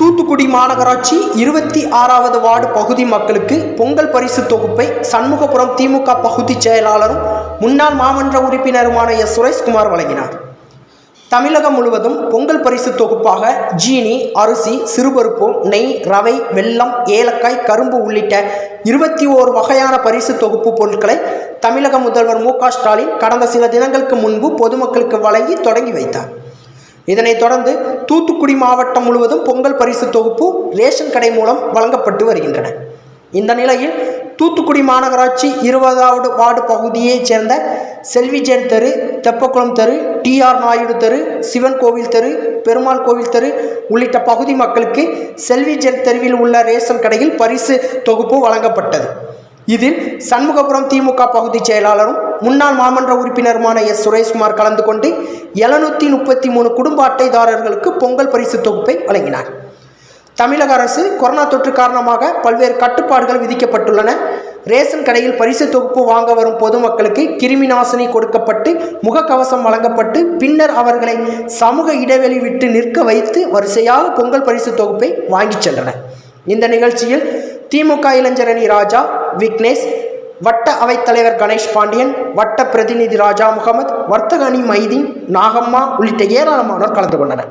தூத்துக்குடி மாநகராட்சி இருபத்தி ஆறாவது வார்டு பகுதி மக்களுக்கு பொங்கல் பரிசு தொகுப்பை சண்முகபுரம் திமுக பகுதி செயலாளரும் முன்னாள் மாமன்ற உறுப்பினருமான எஸ். சுரேஷ்குமார் வழங்கினார். தமிழகம் முழுவதும் பொங்கல் பரிசு தொகுப்பாக ஜீனி அரிசி சிறுபருப்பு நெய் ரவை வெல்லம் ஏலக்காய் கரும்பு உள்ளிட்ட இருபத்தி ஓரு வகையான பரிசு தொகுப்பு பொருட்களை தமிழக முதல்வர் மு ஸ்டாலின் கடந்த சில தினங்களுக்கு முன்பு பொதுமக்களுக்கு வழங்கி தொடங்கி வைத்தார். இதனைத் தொடர்ந்து தூத்துக்குடி மாவட்டம் முழுவதும் பொங்கல் பரிசு தொகுப்பு ரேஷன் கடை மூலம் வழங்கப்பட்டு வருகின்றன. இந்த நிலையில் தூத்துக்குடி மாநகராட்சி இருபதாவது வார்டு பகுதியைச் சேர்ந்த செல்விஜென் தெரு தெப்பக்குளம் தெரு டிஆர் நாயுடு தெரு சிவன் கோவில் தெரு பெருமாள் கோவில் தெரு உள்ளிட்ட பகுதி மக்களுக்கு செல்விஜென் தெருவில் உள்ள ரேஷன் கடையில் பரிசு தொகுப்பு வழங்கப்பட்டது. இதில் சண்முகபுரம் திமுக பகுதி செயலாளரும் முன்னாள் மாமன்ற உறுப்பினருமான எஸ். சுரேஷ்குமார் கலந்து கொண்டு எழுநூற்றி முப்பத்தி மூணு குடும்ப அட்டைதாரர்களுக்கு பொங்கல் பரிசு தொகுப்பை வழங்கினார். தமிழக அரசு கொரோனா தொற்று காரணமாக பல்வேறு கட்டுப்பாடுகள் விதிக்கப்பட்டுள்ளன. ரேஷன் கடையில் பரிசு தொகுப்பு வாங்க வரும் பொதுமக்களுக்கு கிருமி நாசினி கொடுக்கப்பட்டு முகக்கவசம் வழங்கப்பட்டு பின்னர் அவர்களை சமூக இடைவெளி விட்டு நிற்க வைத்து வரிசையாக பொங்கல் பரிசு தொகுப்பை வாங்கிச் சென்றனர். இந்த நிகழ்ச்சியில் திமுக இளைஞரணி ராஜா விக்னேஷ் வட்ட அவைத்தலைவர் கணேஷ் பாண்டியன் வட்ட பிரதிநிதி ராஜா முகமது வர்த்தக அணி மைதீன் நாகம்மா உள்ளிட்ட ஏராளமானோர் கலந்து கொண்டனர்.